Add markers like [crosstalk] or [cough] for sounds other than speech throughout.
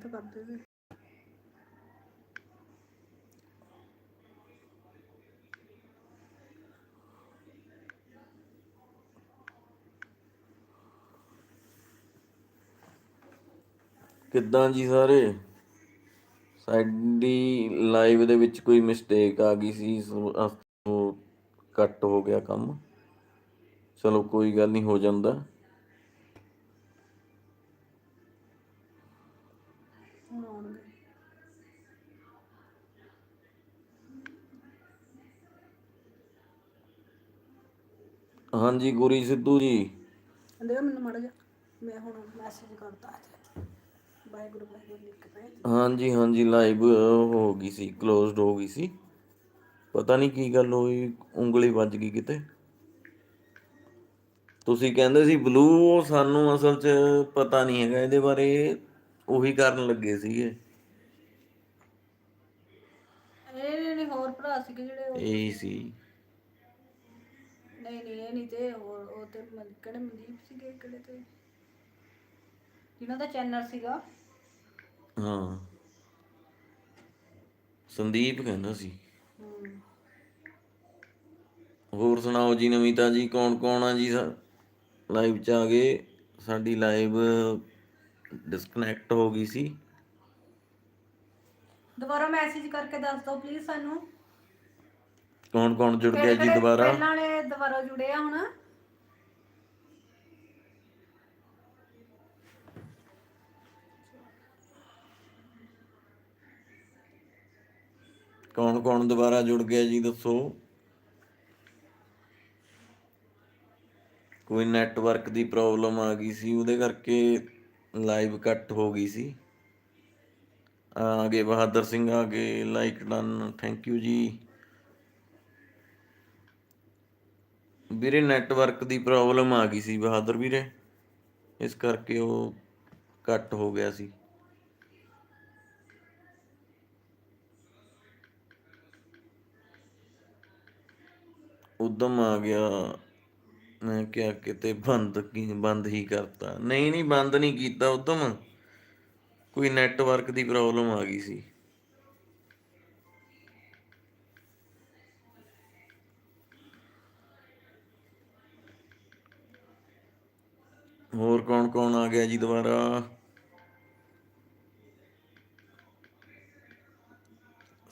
ਗਲਤ ਕਰਦੇ ਸੀ। ਕਿੱਦਾਂ ਜੀ ਸਾਰੇ? ਸਾਡੀ ਲਾਈਵ ਦੇ ਵਿੱਚ ਕੋਈ ਮਿਸਟੇਕ ਆ ਗਈ ਸੀ ਕੱਟ ਹੋ ਗਿਆ ਕੰਮ। ਚਲੋ ਕੋਈ ਗੱਲ ਨਹੀਂ, ਹੋ ਜਾਂਦਾ। ਹਾਂਜੀ ਗੁਰੀ ਸਿੱਧੂ ਜੀ। ਕਹਿੰਦੇ ਮੈਨੂੰ ਮੜ ਜਾ ਮੈਂ ਹੁਣ ਮੈਸੇਜ ਕਰਤਾ ਅੱਜ। ਵਾਹਿਗੁਰੂ ਵਾਹਿਗੁਰੂ ਲਿਖ ਕੇ ਭੇਜ ਹਾਂਜੀ ਹਾਂਜੀ ਲਾਈਵ ਹੋ ਗਈ ਸੀ ਕਲੋਜ਼ਡ ਹੋ ਗਈ ਸੀ। ਪਤਾ ਨਹੀਂ ਕੀ ਗੱਲ ਹੋਈ ਉਂਗਲੀ ਵੱਜ ਗਈ ਕਿਤੇ। ਤੁਸੀਂ ਕਹਿੰਦੇ ਸੀ ਬਲੂ ਸਾਨੂੰ ਅਸਲ 'ਚ ਪਤਾ ਨਹੀਂ ਹੈਗਾ ਇਹਦੇ ਬਾਰੇ ਉਹੀ ਕਰਨ ਲੱਗੇ ਸੀਗੇ। ਇਹ ਨਹੀਂ ਹੋਰ ਭਰਾ ਸੀ ਜਿਹੜੇ ਇਹੀ ਸੀ। ਨਹੀਂ ਨਹੀਂ ਇਹ ਨਹੀਂ ਤੇ ਹੋਰ ਉਹ ਤੇ ਮਨ- ਕਿਹੜੇ ਮਨਦੀਪ ਸੀਗੇ ਕਿਹੜੇ ਤੇ? ਜਿਨ੍ਹਾਂ ਦਾ ਚੈਨਲ ਸੀਗਾ? ਹਾਂ। ਸੰਦੀਪ ਕਹਿੰਦਾ ਸੀ। ਹਮ, ਹੋਰ ਸੁਣਾਓ ਜੀ ਨਵੀਤਾ ਜੀ ਕੌਣ ਕੌਣ ਆ ਜੀ ਲਾਈਵ 'ਚ ਆ ਗਏ? ਸਾਡੀ ਲਾਈਵ ਡਿਸਕਨੈਕਟ ਹੋ ਗਈ ਸੀ। ਦੁਬਾਰਾ ਮੈਸੇਜ ਕਰਕੇ ਦੱਸ ਦਿਓ ਪਲੀਜ਼ ਸਾਨੂੰ। ਕੌਣ ਕੌਣ ਜੁੜ ਗਿਆ ਜੀ ਦੁਬਾਰਾ? ਪਹਿਲਾਂ ਵਾਲੇ ਦੁਬਾਰਾ ਜੁੜੇ ਆ ਹੁਣ। ਕੌਣ ਕੌਣ ਦੁਬਾਰਾ ਜੁੜ ਗਿਆ ਜੀ ਦੱਸੋ? ਕੋਈ ਨੈਟਵਰਕ ਦੀ ਪ੍ਰੋਬਲਮ ਆ ਗਈ ਸੀ ਉਹਦੇ ਕਰਕੇ ਲਾਈਵ ਕੱਟ ਹੋ ਗਈ ਸੀ। ਆ ਗਏ ਬਹਾਦਰ ਸਿੰਘ ਆ ਗਏ ਲਾਈਕ ਡਨ ਥੈਂਕ ਯੂ ਜੀ। ਵੀਰੇ ਨੈਟਵਰਕ ਦੀ ਪ੍ਰੋਬਲਮ ਆ ਗਈ ਸੀ ਬਹਾਦਰ ਵੀਰੇ। ਇਸ ਕਰਕੇ ਉਹ ਕੱਟ ਹੋ ਗਿਆ ਸੀ। ਉਦਮ ਆ ਗਿਆ। ਮੈਂ ਕਿਹਾ ਕਿਤੇ ਬੰਦ ਕੀ, ਬੰਦ ਹੀ ਕਰਤਾ। ਨਹੀਂ ਨਹੀਂ, ਬੰਦ ਨਹੀਂ ਕੀਤਾ ਉਦਮ। ਕੋਈ ਨੈਟਵਰਕ ਦੀ ਪ੍ਰੋਬਲਮ ਆ ਗਈ ਸੀ। ਹੋਰ ਕੌਣ ਕੌਣ ਆ ਗਿਆ ਜੀ ਦੁਬਾਰਾ?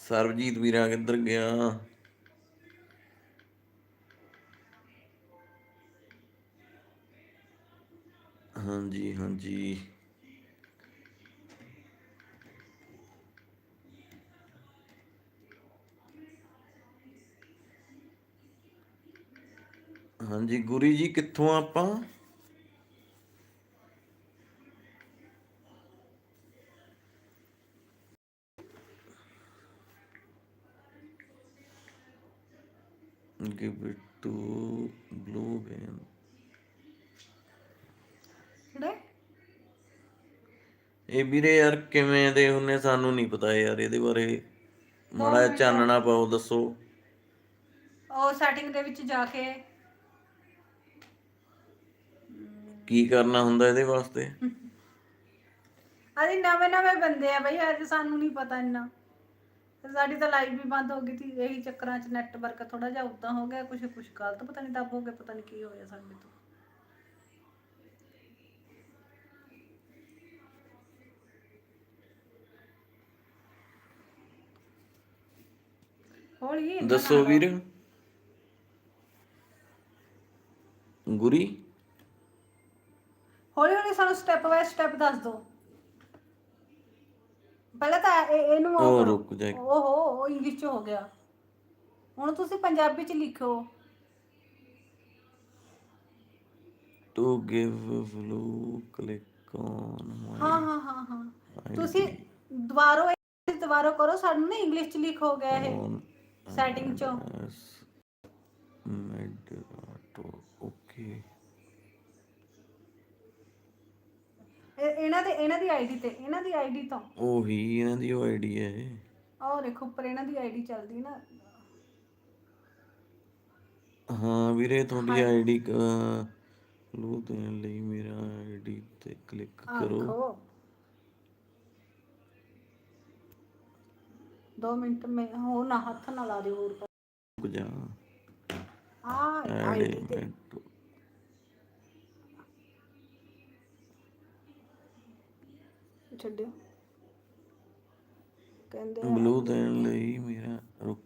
ਸਰਬਜੀਤ ਵੀਰਾ ਕਿੱਧਰ ਗਿਆ? ਹਾਂਜੀ ਹਾਂਜੀ। ਹਾਂਜੀ, ਗੁਰੂ ਜੀ ਕਿੱਥੋਂ ਆਪਾਂ? Give it to blue vein. ਕਿਹੜੇ? ਇਹ ਵੀਰੇ ਯਾਰ ਕਿਵੇਂ ਦੇ ਹੁੰਨੇ ਸਾਨੂੰ ਨਹੀਂ ਪਤਾ ਯਾਰ ਇਹਦੇ ਬਾਰੇ ਮਾੜਾ ਜਿਹਾ ਚਾਨਣਾ ਪਾਓ ਦੱਸੋ। ਉਹ ਸੈਟਿੰਗ ਦੇ ਵਿੱਚ ਜਾ ਕੇ। ਕੀ ਕਰਨਾ ਹੁੰਦਾ ਇਹਦੇ ਵਾਸਤੇ? [laughs] ਅਸੀਂ ਨਵੇਂ ਨਵੇਂ ਬੰਦੇ ਆ ਬਈ ਅੱਜ ਸਾਨੂੰ ਨਹੀਂ ਪਤਾ ਇੰਨਾ। ਤੇ ਸਾਡੀ ਤਾਂ ਲਾਈਵ ਵੀ ਬੰਦ ਹੋ ਗਈ ਸੀ ਇਹੀ ਚੱਕਰਾਂ 'ਚ ਨੈਟਵਰਕ ਥੋੜਾ ਜਿਹਾ ਉਦਾਂ ਹੋ ਗਿਆ ਕੁਝ ਕੁਝ ਗਲਤ ਪਤਾ ਨਹੀਂ ਦੱਬ ਹੋ ਗਿਆ ਪਤਾ ਨਹੀਂ ਕੀ ਹੋਇਆ ਸਾਡੇ ਤੋਂ। ਹੌਲੀ ਦੱਸੋ ਵੀਰ। ਗੁਰੀ? ਹੌਲੀ ਹੌਲੀ ਸਾਨੂੰ ਸਟੈਪ ਬਾਏ ਸਟੈਪ ਦੱਸ ਦਿਓ। ਪਹਿਲਾਂ ਤਾਂ ਇਹ- ਇਹਨੂੰ ਉਹ ਉਹ ਕਰੋ। ਰੁਕ ਜਾ ਓਹੋ ਉਹ ਇੰਗਲਿਸ਼ ਚ ਹੋ ਗਿਆ। ਹੁਣ ਤੁਸੀਂ ਪੰਜਾਬੀ ਚ ਲਿਖੋ। To give blue click on ਹਾਂ ਹਾਂ ਹਾਂ ਹਾਂ। ਤੁਸੀਂ ਦੁਬਾਰਾ ਇਹ ਦੁਬਾਰਾ ਕਰੋ ਸਾਨੂੰ ਨਾ ਇੰਗਲਿਸ਼ ਚ ਲਿਖ ਹੋ ਗਿਆ ਇਹ। ਸੈਟਿੰਗ ਚੋਂ। ਮੈਡ ਆਟੋ ਓਕੇ ਇਹ- ਇਹਨਾਂ ਦੇ ਇਹਨਾਂ ਦੀ ਆਈਡੀ ਤੇ ਇਹਨਾਂ ਦੀ ਆਈਡੀ ਤੋਂ। ਉਹੀ ਇਹਨਾਂ ਦੀ ਉਹ ਆਈਡੀ ਹੈ। ਆਹ ਦੇਖੋ ਉੱਪਰ ਇਹਨਾਂ ਦੀ ਆਈਡੀ ਚੱਲਦੀ ਨਾ। ਹਾਂ ਵੀਰੇ ਤੁਹਾਡੀ ਆਈਡੀ ਬਲੂ ਦੇਣ ਲਈ ਮੇਰਾ ਆਈਡੀ ਤੇ ਕਲਿੱਕ ਕਰੋ। ਦੇਖੋ। 2 ਮਿੰਟ ਮੈਂ ਉਹ ਨਾ ਹੱਥ ਨਾ ਲਾ ਦੇ ਹੋਰ। ਰੁਕ ਜਾ। ਆ ਆਈਡੀ ਤੇ। ਇਵੈਂਟ ਛੱਡਿਓ। ਕਹਿੰਦੇ ਬਲੂ ਦੇਣ ਲਈ ਮੇਰਾ ਰੁਕ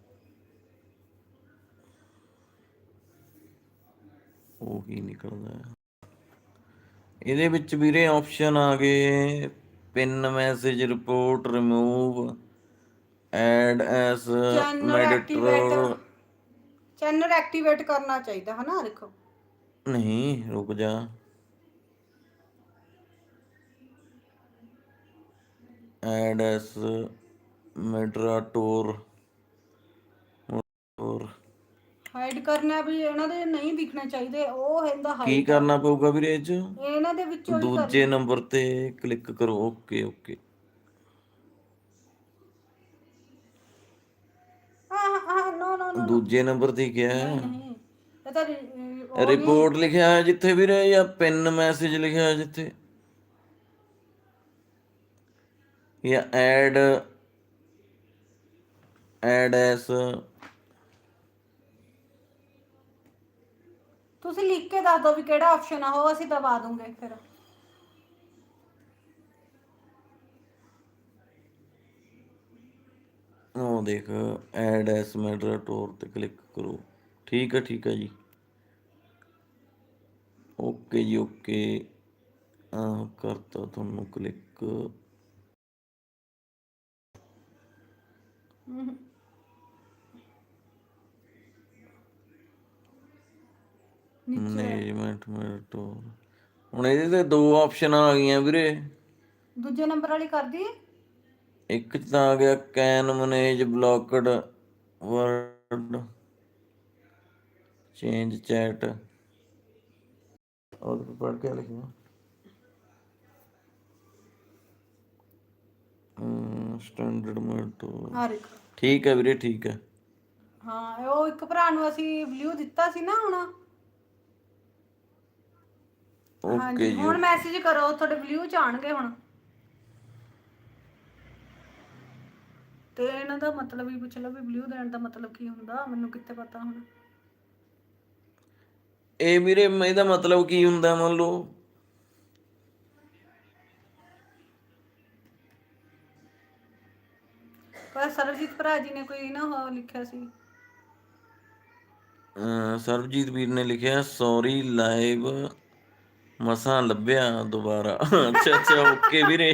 ਉਹ ਕੀ ਨਿਕਲਦਾ? ਹੈ ਇਹਦੇ ਵਿੱਚ ਵੀਰੇ ਆਪਸ਼ਨ ਆ ਗਏ pin message report remove add as moderator. Channel activate ਕਰਨਾ ਚਾਹੀਦਾ ਹੈ ਨਾ ਦੇਖੋ। ਨਹੀਂ ਰੁਕ ਜਾ। ਐਡ ਐਸ ਮੈਡਰਾਟੋਰ ਹੋਰ ਹਾਈਡ ਕਰਨਾ ਵੀ ਇਹਨਾਂ ਦੇ ਨਹੀਂ ਦਿਖਣੇ ਚਾਹੀਦੇ ਉਹ ਹੁੰਦਾ ਕੀ ਹਾਈਡ ਕਰਨਾ ਪਊਗਾ ਵੀਰੇ ਇਹ ਚ? ਇਹਨਾਂ ਦੇ ਵਿੱਚੋਂ ਹੀ ਕਰ ਦੂਜੇ ਨੰਬਰ ਤੇ ਕਲਿੱਕ ਕਰੋ ਓਕੇ ਓਕੇ। ਹਾਂ ਹਾਂ ਨੋ ਨੋ ਨੋ ਦੂਜੇ ਨੰਬਰ ਤੇ ਕਿਹਾ ਹੈ ਨਹੀਂ ਇਹ ਤਾਂ ਰਿ- ਉਹ ਨਹੀਂ। ਰਿਪੋਰਟ ਲਿਖਿਆ ਹੈ ਜਿੱਥੇ ਵੀਰੇ ਜਾਂ ਪਿਨ ਮੈਸੇਜ ਲਿਖਿਆ ਹੈ ਜਿੱਥੇ? ਜਾਂ ਐਡ ਐਡ ਐਸ। ਤੁਸੀਂ ਲਿਖ ਕੇ ਦੱਸ ਦਿਓ ਵੀ ਕਿਹੜਾ ਆਪਸ਼ਨ ਆ ਉਹ ਅਸੀਂ ਦਬਾ ਦੂੰਗੇ ਫਿਰ। ਉਹ ਦੇਖ ਐਡ ਐਸ ਮੈਡਰਾਟੋਰ ਤੇ ਕਲਿੱਕ ਕਰੋ। ਠੀਕ ਹੈ ਠੀਕ ਹੈ ਜੀ। ਓਕੇ ਜੀ ਓਕੇ। ਆ ਕਰਤਾ ਤੁਹਾਨੂੰ ਕਲਿੱਕ ਮੈਨੇਜਮੈਂਟ ਮੈਡਰਾਟੋਰ ਹੁਣ ਇਹਦੇ ਤੇ ਦੋ ਆਪਸ਼ਨ ਆ ਗਈਆਂ ਵੀਰੇ। ਦੂਜੇ ਨੰਬਰ ਵਾਲੀ ਕਰ ਦਈਏ ਇੱਕ ਚ ਤਾਂ ਆ ਗਿਆ can manage blocked word change chat ਉਹਦੇ ਤੇ ਪੜ ਕੇ ਲਿਖਿਆ ਸਟੈਂਡਰਡ ਮੈਟੋ ਆ ਦੇਖ। ਠੀਕ ਹੈ ਵੀਰੇ ਠੀਕ ਹੈ। ਹਾਂ ਉਹ ਇੱਕ ਭਰਾ ਨੂੰ ਅਸੀਂ ਬਲੂ ਦਿੱਤਾ ਸੀ ਨਾ ਹੁਣ। ਓਕੇ ਹਾਂਜੀ ਜੀ ਹੁਣ ਮੈਸੇਜ ਕਰੋ ਤੁਹਾਡੇ ਬਲੂ ਚ ਆਣਗੇ ਹੁਣ। ਤੇ ਇਹਨਾਂ ਦਾ ਮਤਲਬ ਹੀ ਪੁੱਛ ਲਓ ਵੀ ਬਲੂ ਦੇਣ ਦਾ ਮਤਲਬ ਕੀ ਹੁੰਦਾ ਮੈਨੂੰ ਕਿੱਥੇ ਪਤਾ ਹੁਣ। ਇਹ ਵੀਰੇ ਮ- ਇਹਦਾ ਮਤਲਬ ਕੀ ਹੁੰਦਾ ਮੰਨ ਲਓ? ਪਰ ਸਰਬਜੀਤ ਭਰਾ ਜੀ ਨੇ ਕੋਈ ਨਾ ਉਹ ਲਿਖਿਆ ਸੀ। ਅਹ ਸਰਬਜੀਤ ਵੀਰ ਨੇ ਲਿਖਿਆ ਸੌਰੀ ਲਾਈਵ ਮਸਾਂ ਲੱਭਿਆ ਦੁਬਾਰਾ। ਅੱਛਾ ਅੱਛਾ ਓਕੇ ਵੀਰੇ।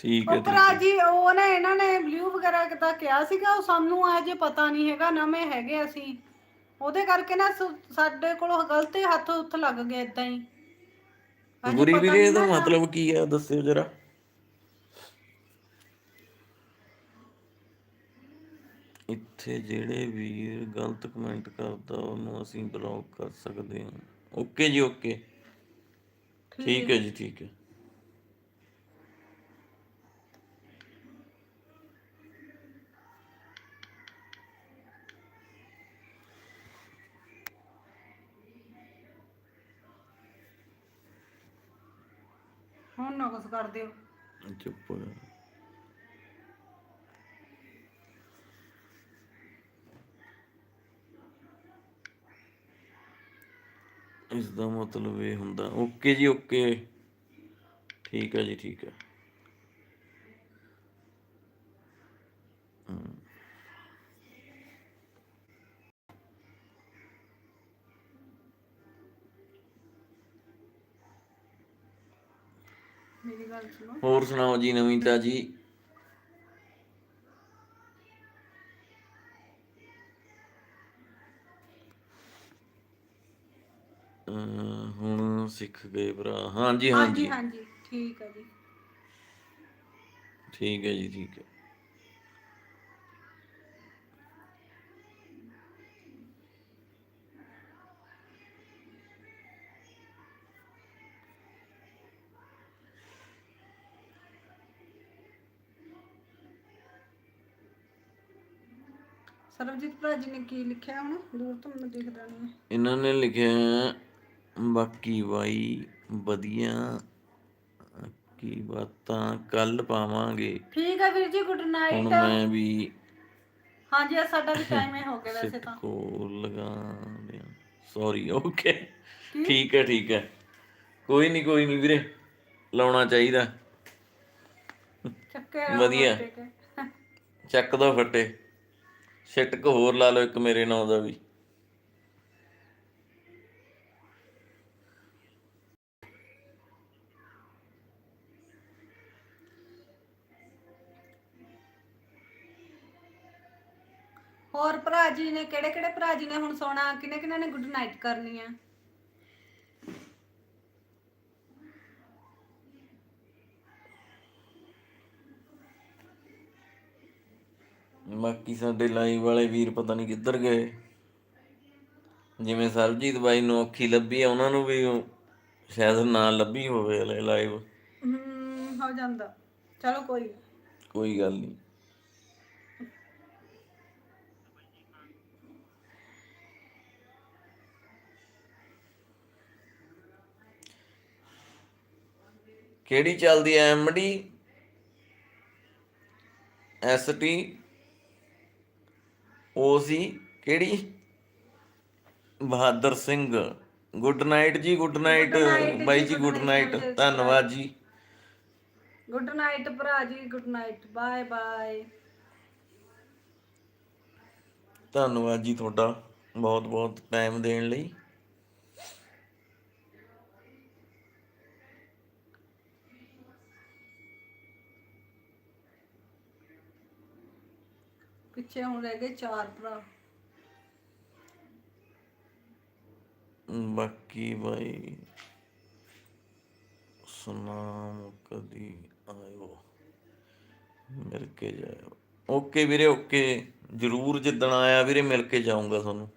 ਠੀਕ ਹੈ ਉਹ ਭਰਾ ਜੀ ਉਹ ਨਾ ਇਹਨਾਂ ਨੇ ਬਲੂ ਵਗੈਰਾ ਕਿਤਾ ਕਿਹਾ ਸੀਗਾ ਉਹ ਸਾਨੂੰ ਅਜੇ ਪਤਾ ਨਹੀਂ ਹੈਗਾ ਨਵੇਂ ਹੈਗੇ ਅਸੀਂ। ਉਹਦੇ ਕਰਕੇ ਨਾ ਸ- ਸਾਡੇ ਕੋਲੋਂ ਗਲਤ ਹੱਥ ਉੱਥ ਲੱਗ ਗਏ ਇਦਾਂ ਹੀ। ਅਜੇ ਗੁਰੀ ਪਤਾ ਵੀਰੇ ਨਹੀਂ ਇਹਦਾ ਨਾ- ਮਤਲਬ ਕੀ ਹੈ ਦੱਸਿਓ ਜਰਾ। ਇੱਥੇ ਜਿਹੜੇ ਵੀਰ ਗਲਤ ਕਮੈਂਟ ਕਰਦਾ ਉਹਨੂੰ ਅਸੀਂ ਬਲੌਕ ਕਰ ਸਕਦੇ ਹਾਂ। ਓਕੇ ਜੀ ਓਕੇ ਠੀਕ ਹੈ ਜੀ ਠੀਕ ਹੈ। ਹੁਣ ਨਾ ਕੁਛ ਕਰ ਦਿਓ। ਚੁੱਪ ਇਸ ਦਾ ਮਤਲਬ ਇਹ ਹੁੰਦਾ। ਓਕੇ ਜੀ ਓਕੇ। ਠੀਕ ਹੈ ਜੀ ਠੀਕ ਹੈ। ਮੇਰੀ ਗੱਲ ਸੁਣੋ। ਹੋਰ ਸੁਣਾਓ ਜੀ ਨਵੀਂ ਤਾਜੀ ਹੁਣ ਸਿੱਖ ਗਏ ਭਰਾ। ਹਾਂਜੀ ਹਾਂਜੀ। ਹਾਂਜੀ ਠੀਕ ਹੈ ਜੀ। ਠੀਕ ਹੈ ਜੀ ਠੀਕ ਹੈ। ਸਰਬਜੀਤ ਭਰਾ ਜੀ ਨੇ ਕੀ ਲਿਖਿਆ ਹੁਣ? ਦੂਰ ਤੋਂ ਦਿਖਦਾ ਨਹੀਂ ਇਹਨਾਂ ਨੇ ਲਿਖਿਆ ਬਾਕੀ ਬਾਈ ਵਧੀਆ। ਬਾਕੀ ਬਾਤਾਂ ਕੱਲ ਪਾਵਾਂਗੇ। ਠੀਕ ਹੈ ਵੀਰ ਜੀ ਗੁੱਡ ਹੁਣ ਨਾਈਟ ਮੈਂ ਵੀ ਹਾਂਜੀ ਅੱਜ ਸਾਡਾ ਵੀ ਟਾਈਮ ਹੀ ਹੋ ਗਿਆ ਵੈਸੇ ਤਾਂ। [laughs] ਕੋ ਲਗਾ ਦਿਆਂ। ਸੌਰੀ ਓਕੇ ਠੀਕ ਹੈ ਠੀਕ ਹੈ। ਕੋਈ ਨਹੀਂ ਕੋਈ ਨਹੀਂ ਵੀਰੇ। ਲਾਉਣਾ ਚਾਹੀਦਾ। ਚੱਕੇ ਰਹੋ ਵਧੀਆ। ਚੱਕ ਦੋ ਫੱਟੇ। ਛਿਟਕ ਹੋਰ ਲਾ ਲਓ ਇੱਕ ਮੇਰੇ ਨਾਂ ਦਾ ਵੀ। ਹੋਰ ਭਰਾ ਜੀ ਨੇ ਕਿਹੜੇ ਕਿਹੜੇ ਭਰਾ ਜੀ ਨੇ ਹੁਣ ਸੋਣਾ? ਕਿਨੇ ਕਿਨੇ ਨੇ ਗੁੱਡ ਨਾਈਟ ਕਰਨੀ ਆ? ਬਾਕੀ ਸਾਡੇ ਲਾਈਵ ਵਾਲੇ ਵੀਰ ਪਤਾ ਨਹੀਂ ਕਿੱਧਰ ਗਏ। ਜਿਵੇਂ ਸਰਬਜੀਤ ਬਾਈ ਨੂੰ ਔਖੀ ਲੱਭੀ ਆ ਉਹਨਾਂ ਨੂੰ ਵੀ ਸ਼ਾਇਦ ਨਾ ਲੱਭੀ ਹੋਵੇ ਲਾਈਵ ਹਮ ਹੋ ਜਾਂਦਾ। ਚਲੋ ਕੋਈ। ਕੋਈ ਗੱਲ ਨਹੀਂ ਕਿਹੜੀ ਚੱਲਦੀ ਐ? ਐਮਡੀ ਐਸਟੀ ਓਸੀ ਕਿਹੜੀ? Bahadur Singh. Good night ji good night ਬਾਈ ਜੀ ਗੁੱਡ ਨਾਈਟ. ਧੰਨਵਾਦ ਜੀ। ਗੁੱਡ ਨਾਈਟ ਭਰਾ ਜੀ ਗੁੱਡ ਨਾਈਟ ਬਾਏ ਬਾਏ ਧੰਨਵਾਦ ਜੀ ਤੁਹਾਡਾ ਬਹੁਤ ਬਹੁਤ ਟਾਈਮ ਦੇਣ ਲਈ। ਪਿੱਛੇ ਹੁਣ ਰਹਿ ਗਏ ਚਾਰ ਭਰਾ। ਬਾਕੀ ਭਾਈ ਸੁਨਾਮ ਕਦੀ ਆਇਓ, ਮਿਲ ਕੇ ਜਾਇਓ। ਓਕੇ ਵੀਰੇ, ਓਕੇ। ਜਰੂਰ ਜਿੱਦਣ ਆਇਆ ਵੀਰੇ, ਮਿਲ ਕੇ ਜਾਊਂਗਾ ਤੁਹਾਨੂੰ।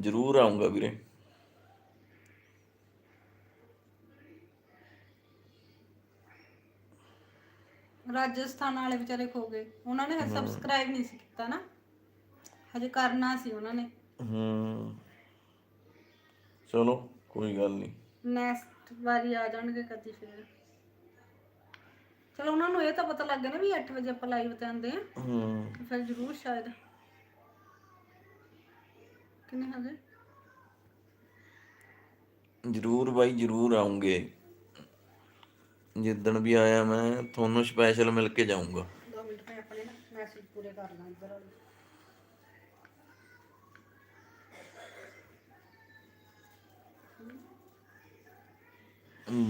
ਜਰੂਰ ਆਉਂਗਾ ਵੀਰੇ। ਰਾਜਸਥਾਨ ਵਾਲੇ ਵਿਚਾਰੇ ਖੋ ਗਏ। ਉਹਨਾਂ ਨੇ ਸਬਸਕ੍ਰਾਈਬ ਨਹੀਂ ਸੀ ਕੀਤਾ ਨਾ। ਹਜੇ ਕਰਨਾ ਸੀ ਉਹਨਾਂ ਨੇ। ਹੂੰ। ਚਲੋ ਕੋਈ ਗੱਲ ਨਹੀਂ। ਨੈਕਸਟ ਵਾਰੀ ਆ ਜਾਣਗੇ ਕਦੀ ਫਿਰ। ਚਲੋ ਉਹਨਾਂ ਨੂੰ ਇਹ ਤਾਂ ਪਤਾ ਲੱਗ ਗਿਆ ਨਾ ਵੀ 8 ਵਜੇ ਆਪਾਂ ਲਾਈਵ ਤੇ ਆਉਂਦੇ ਆ ਹੂੰ। ਫਿਰ ਜ਼ਰੂਰ ਸ਼ਾਇਦ। ਕਿੰਨੇ ਹਜੇ ਜਰੂਰ ਬਾਈ ਜਰੂਰ ਆਉਂਗੇ। ਜਿੱਦਣ ਵੀ ਆਇਆ ਮੈਂ ਤੁਹਾਨੂੰ ਸਪੈਸ਼ਲ ਮਿਲ ਕੇ ਜਾਊਂਗਾ। 2 ਮਿੰਟ ਮੈਂ ਆਪਣੇ ਨਾ ਮੈਸੇਜ ਪੂਰੇ ਕਰ ਲਾਂ ਇੱਧਰ ਵਾਲੇ।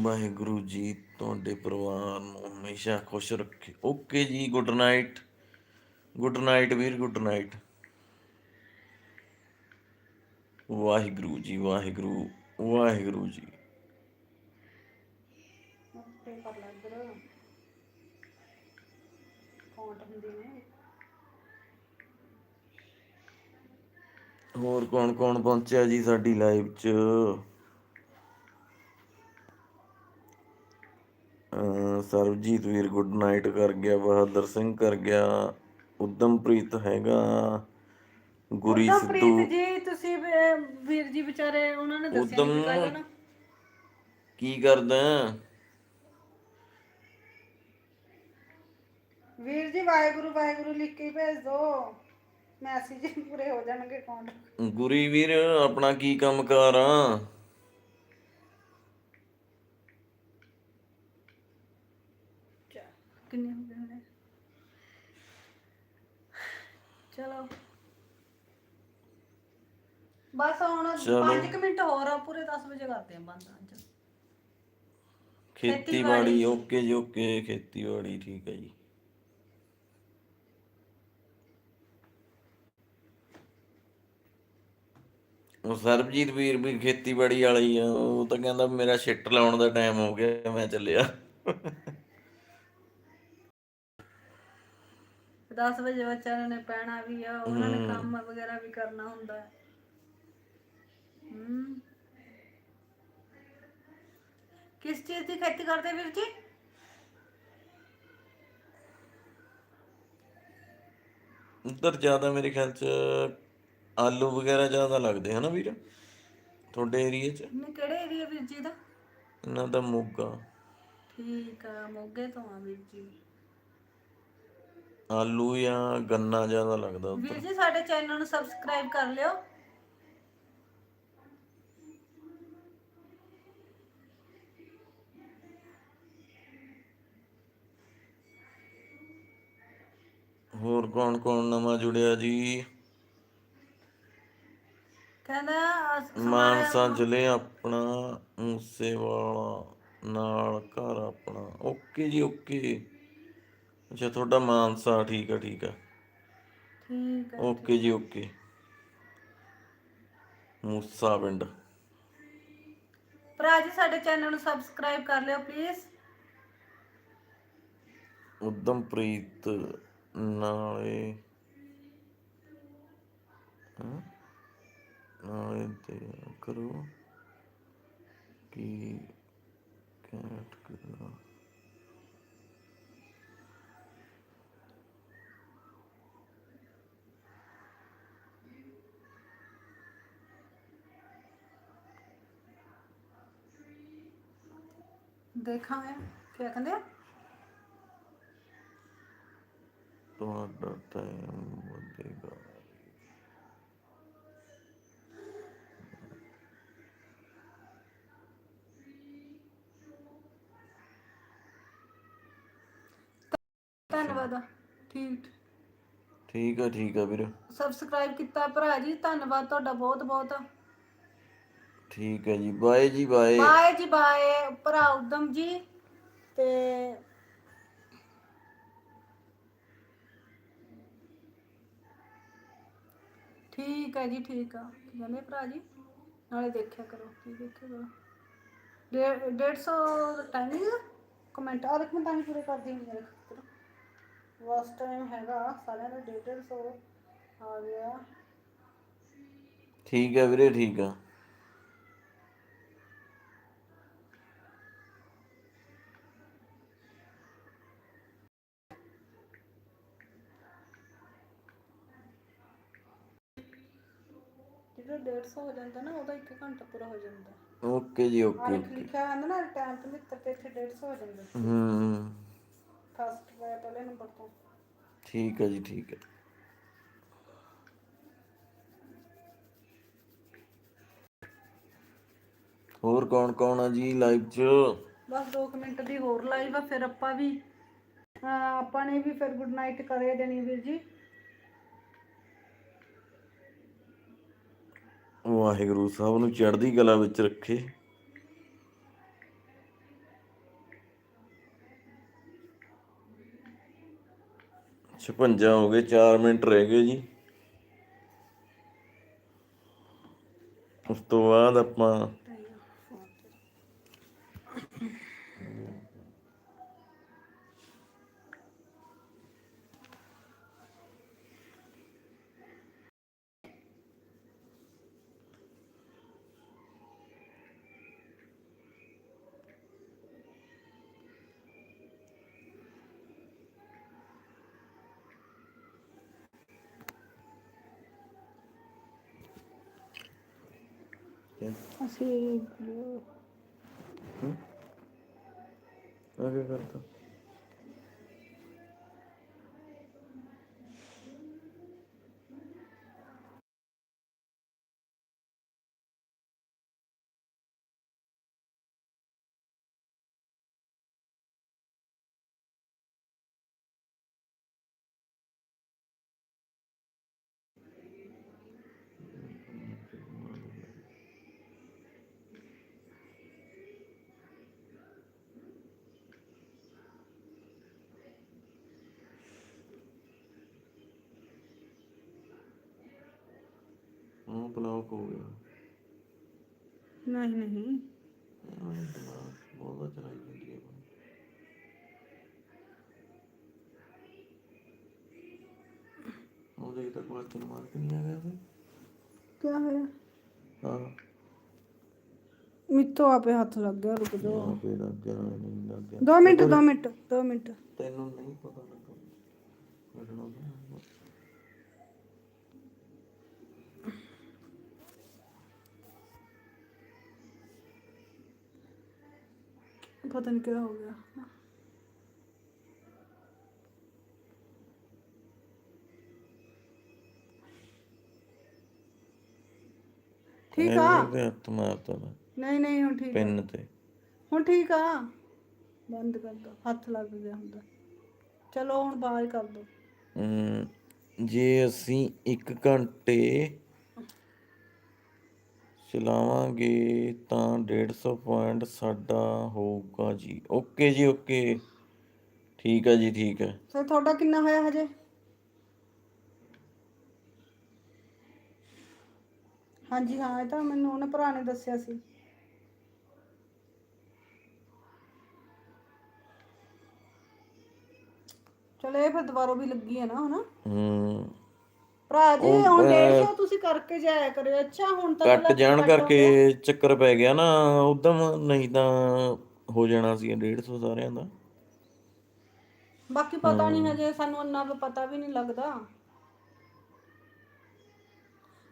ਵਾਹਿਗੁਰੂ ਜੀ ਤੁਹਾਡੇ ਪਰਿਵਾਰ ਨੂੰ ਹਮੇਸ਼ਾ ਖੁਸ਼ ਰੱਖੇ। ਓਕੇ ਜੀ ਗੁੱਡ ਨਾਈਟ। ਗੁੱਡ ਨਾਈਟ ਵੀਰ ਗੁੱਡ ਨਾਈਟ। ਵਾਹਿਗੁਰੂ ਜੀ ਵਾਹਿਗੁਰੂ ਵਾਹਿਗੁਰੂ ਜੀ ਪੇ ਕਰ ਲਾਂ ਇੱਧਰ ਕਾਊਂਟ ਹੁੰਦੀ ਨੇ। ਹੋਰ ਕੌਣ ਕੌਣ ਪਹੁੰਚਿਆ ਜੀ ਸਾਡੀ ਲਾਈਵ 'ਚ? ਸਰਬਜੀਤ ਵੀਰ ਗੁੱਡ ਨਾਈਟ ਕਰ ਗਿਆ ਬਹਾਦਰ ਸਿੰਘ ਕਰ ਗਿਆ ਉਦਮਪ੍ਰੀਤ ਹੈਗਾ ਗੁਰੀ ਸਿੱਧੂ। ਜੀ ਤੁਸੀਂ ਵੀਰ ਜੀ ਵਿਚਾਰੇ ਉਹਨਾਂ ਨੇ ਦੱਸਿਆ ਉੱਦਮ ਕੀ ਕਰਦਾ? ਵੀਰ ਜੀ ਵਾਹਿਗੁਰੂ ਵਾਹਿਗੁਰੂ ਲਿਖ ਕੇ ਭੇਜ। ਦਿਓ ਮੈਸੇਜ ਪੂਰੇ ਹੋ ਜਾਣਗੇ ਅਕਾਊਂਟ ਗੁਰੀ ਵੀਰ ਆਪਣਾ ਕੀ ਕੰਮ ਕਾਰ ਆ? ਕਿੰਨੇ ਹੋ ਗਏ ਹੋਣੇ? ਚਲੋ। ਬਸ ਹੁਣ ਚਲੋ। 5 ਮਿੰਟ ਹੋਰ ਆ ਪੂਰੇ 10 ਵਜੇ ਕਰਦੇ ਆ ਬੰਦ ਅੱਜ। ਖੇਤੀਬਾੜੀ ਓਕੇ ਜੀ ਓਕੇ ਖੇਤੀਬਾੜੀ ਠੀਕ ਹੈ ਜੀ। ਉਹ ਸਰਬਜੀਤ ਵੀਰ ਵੀ ਖੇਤੀਬਾੜੀ ਵਾਲਾ ਹੀ ਆ ਉਹ ਤਾਂ ਕਹਿੰਦਾ ਮੇਰਾ ਛਿੱਟ ਲਾਉਣ ਦਾ ਟਾਈਮ ਹੋ ਗਿਆ ਮੈਂ ਚੱਲਿਆ। 10 ਵਜੇ ਬੱਚਿਆਂ ਨੇ ਪੈਣਾ ਵੀ ਆ ਉਹਨਾਂ ਨੇ ਕੰਮ ਵਗੈਰਾ ਵੀ ਕਰਨਾ ਹੁੰਦਾ। ਹੈ। ਕਿਸ ਚੀਜ਼ ਦੀ ਖੇਤੀ ਕਰਦੇ ਵੀਰ ਜੀ? ਉੱਧਰ ਜ਼ਿਆਦਾ ਮੇਰੇ ਖਿਆਲ ਚ ਆਲੂ ਵਗੈਰਾ ਜ਼ਿਆਦਾ ਲੱਗਦੇ ਹਨਾ ਵੀਰ? ਤੁਹਾਡੇ ਏਰੀਏ ਚ? ਨੇ ਕਿਹੜੇ ਏਰੀਆ ਵੀਰ ਜੀ ਦਾ? ਇਹਨਾਂ ਦਾ ਮੋਗਾ। ਠੀਕ ਆ ਮੋਗੇ ਤੋਂ ਆ ਵੀਰ ਜੀ। ਆਲੂ ਜਾਂ ਗੰਨਾ ਜ਼ਿਆਦਾ ਲੱਗਦਾ ਉੱਧਰ? ਵੀਰ ਜੀ ਸਾਡੇ ਚੈਨਲ ਨੂੰ ਸਬਸਕ੍ਰਾਈਬ ਕਰ ਲਿਓ। ਹੋਰ ਕੌਣ ਕੌਣ ਨਵਾਂ ਜੁੜਿਆ ਜੀ? ਕਹਿੰਦਾ ਮਾਨਸਾ ਜ਼ਿਲ੍ਹੇ ਆਪਣਾ ਮੂਸੇਵਾਲਾ ਨਾਲ ਘਰ ਆਪਣਾ। ਓਕੇ ਜੀ ਓਕੇ। ਅੱਛਾ ਤੁਹਾਡਾ ਮਾਨਸਾ ਠੀਕ ਆ ਠੀਕ ਆ। ਠੀਕ ਆ ਓਕੇ ਜੀ ਓਕੇ। ਮੂਸਾ ਪਿੰਡ। ਭਰਾ ਜੀ ਸਾਡੇ ਚੈਨਲ ਨੂੰ ਸਬਸਕ੍ਰਾਈਬ ਕਰ ਲਿਓ ਪਲੀਜ਼। ਉਦਮਪ੍ਰੀਤ ਨਾਲੇ ਹਾਂ? ਨਾਲੇ ਤੇ ਕਰੋ ਕੀ ਕੈਟ ਕਰੋ ਦੇਖਾਂ ਮੈਂ ਕੀ ਕਹਿੰਦੇ ਆ ਤੁਹਾਡਾ ਟਾਈਮ ਵਧੇਗਾ ਧੰਨਵਾਦ ਠੀਕ ਠੀਕ ਆ ਠੀਕ ਆ ਵੀਰੇ। ਸਬਸਕ੍ਰਾਈਬ ਕੀਤਾ ਭਰਾ ਜੀ ਧੰਨਵਾਦ ਤੁਹਾਡਾ ਬਹੁਤ ਬਹੁਤ। ਠੀਕ ਹੈ ਜੀ ਬਾਏ ਜੀ ਬਾਏ। ਬਾਏ ਜੀ ਬਾਏ। ਭਰਾ ਉਦਮ ਜੀ ਤੇ ਠੀਕ ਹੈ ਜੀ ਠੀਕ ਆ। ਕੀ ਕਹਿੰਦੇ ਭਰਾ ਜੀ? ਨਾਲੇ ਦੇਖਿਆ ਕਰੋ ਕੀ ਦੇਖਿਆ ਕਰੋ। ਡੇ- ਡੇਢ ਸੌ ਟਾਈਮਿੰਗ ਕਮੈਂਟ ਆ। ਦੇਖ ਮੈਂ ਤਾਂ ਹੀ ਪੂਰੇ ਕਰਦੀ ਨਹੀਂ ਮੇਰੇ ਖਾਤਰ ਵਾਸਟ ਟਾਈਮ ਹੈਗਾ ਸਾਰਿਆਂ ਦਾ ਡੇਢ ਸੌ ਆ ਗਿਆ। ਠੀਕ ਹੈ ਵੀਰੇ ਠੀਕ ਆ। ਜਿਹੜਾ 150 ਹੋ ਜਾਂਦਾ ਨਾ ਉਹਦਾ 1 ਘੰਟਾ ਪੂਰਾ ਹੋ ਜਾਂਦਾ। ਓਕੇ ਜੀ ਆਹ ਓਕੇ। ਲਿਖ- ਲਿਖਿਆ ਹੁੰਦਾ ਨਾ ਟਾਈਮ 75 ਤੇ ਇੱਥੇ 150 ਹੋ ਜਾਂਦਾ। ਹੂੰ। ਫਸਟ ਪਹਿਲੇ ਨੰਬਰ ਤੋਂ। ਠੀਕ ਹੈ ਜੀ ਠੀਕ ਹੈ। ਹੋਰ ਕੌਣ ਕੌਣ ਆ ਜੀ ਲਾਈਵ 'ਚ? ਬਸ 2 ਮਿੰਟ ਦੀ ਹੋਰ ਲਾਈਵ ਆ ਫਿਰ ਆਪਾਂ ਵੀ ਆਪਾਂ ਨੇ ਵੀ ਫਿਰ ਗੁੱਡ ਨਾਈਟ ਕਰੇ ਦੇਣੀ ਵੀਰ ਜੀ। ਵਾਹਿਗੁਰੂ ਸਾਹਿਬ ਨੂੰ ਚੜ੍ਹਦੀ ਕਲਾ ਵਿੱਚ ਰੱਖੇ। ਛਪੰਜਾ ਹੋ ਗਏ 4 ਮਿੰਟ ਰਹਿ ਗਏ ਜੀ। ਉਸ ਤੋਂ ਬਾਅਦ ਆਪਾਂ ਅਸੀਂ ਆਗੇ ਕਰਤਾ ਉਹ ਬਲੌਕ ਹੋ ਗਿਆ। ਨਹੀਂ ਨਹੀਂ। ਬਹੁਤ ਚਲਾਈ ਜਾਂਦੀ ਹੈ ਉਹ ਦੇਖ ਤਾਂ ਕੁਐਸਚਨ ਮਾਰਕ ਨਹੀਂ ਆ ਗਿਆ ਫਿਰ ਕੀ ਹੋਇਆ? ਹਾਂ। ਮਿੱਤੋਂ ਆਪੇ ਹੱਥ ਲੱਗ ਗਿਆ ਰੁਕ ਜਾਓ। ਆ ਫੇਰ ਅੱਗੇ ਨਾਲ ਨਹੀਂ ਲੱਗ ਗਿਆ। 2 ਮਿੰਟ 2 ਮਿੰਟ 2 ਮਿੰਟ। ਤੈਨੂੰ ਨਹੀਂ ਪਤਾ ਲੱਗਾ ਪਤਾ ਨਹੀਂ ਕਿਆ ਹੋ ਗਿਆ ਠੀਕ ਆ ਹੱਥ ਮਾਰਤਾ ਨਹੀਂ ਨਹੀਂ ਹੁਣ ਠੀਕ ਆ। ਪਿੰਨ ਤੇ ਹੁਣ ਠੀਕ ਆ ਬੰਦ ਕਰ ਦੋ ਹੱਥ ਲੱਗ ਗਿਆ ਹੁੰਦਾ ਚਲੋ ਹੁਣ ਬਾਹਰ ਕਰ ਦੋ ਜੇ ਅਸੀਂ 1 ਘੰਟੇ ਚਲਾਵਾਂਗੇ ਤਾਂ 150 ਪੁਆਇੰਟ ਸਾਡਾ ਹੋਊਗਾ ਜੀ। ਓਕੇ ਜੀ ਓਕੇ। ਠੀਕ ਹੈ ਜੀ ਠੀਕ ਹੈ ਸਰ ਤੁਹਾਡਾ ਕਿੰਨਾ ਹੋਇਆ ਹਜੇ? ਹਾਂਜੀ ਹਾਂ ਇਹ ਤਾਂ ਮੈਨੂੰ ਉਹਨੇ ਭਰਾ ਨੇ ਦੱਸਿਆ ਸੀ। ਚਲੋ ਇਹ ਫਿਰ ਦੁਬਾਰਾ ਵੀ ਲੱਗੀ ਹੈ ਨਾ ਹਨਾ? ਹਮ ਭਰਾ ਜੀ ਹੁਣ 150 ਤੁਸੀਂ ਕਰਕੇ ਜਾਇਆ ਕਰਿਓ। ਅੱਛਾ ਹੁਣ ਤਾਂ ਕੱਟ ਜਾਣ ਕਰਕੇ ਚੱਕਰ ਪੈ ਗਿਆ ਨਾ ਉਦਮ ਨਹੀਂ ਤਾਂ ਹੋ ਜਾਣਾ ਸੀ 150 ਸਾਰਿਆਂ ਦਾ। ਬਾਕੀ ਪਤਾ ਨਹੀਂ ਹਜੇ ਸਾਨੂੰ ਇੰਨਾ ਵੀ ਪਤਾ ਵੀ ਨਹੀਂ ਲੱਗਦਾ।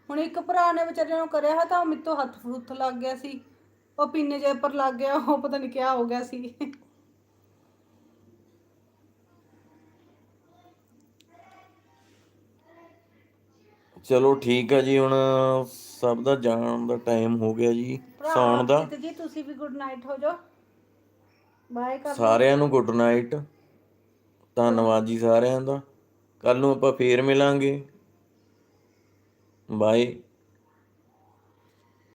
ਹੁਣ ਇੱਕ ਭਰਾ ਨੇ ਵਿਚਾਰੇ ਨੂੰ ਕਰਿਆ ਹੈ ਤਾਂ ਮਿੱਤੋਂ ਹੱਥ ਹੁੱਥ ਲੱਗ ਗਿਆ ਸੀ। ਉਹ ਪੀਨੇ ਜੇ ਉੱਪਰ ਲੱਗ ਗਿਆ ਉਹ ਪਤਾ ਨਹੀਂ ਕਿਆ ਹੋ ਗਿਆ ਸੀ। ਚਲੋ ਠੀਕ ਹੈ ਜੀ ਹੁਣ ਸਭ ਦਾ ਜਾਣ ਦਾ ਟਾਈਮ ਹੋ ਗਿਆ ਜੀ ਸੌਣ ਦਾ। ਤੇ ਜੀ ਤੁਸੀਂ ਵੀ ਗੁੱਡ ਨਾਈਟ ਹੋ ਜਾਓ। ਬਾਏ ਕਰ ਸਾਰਿਆਂ ਨੂੰ ਗੁੱਡ ਨਾਈਟ। ਧੰਨਵਾਦ ਜੀ ਸਾਰਿਆਂ ਦਾ। ਕੱਲ ਨੂੰ ਆਪਾਂ ਫੇਰ ਮਿਲਾਂਗੇ। ਬਾਏ।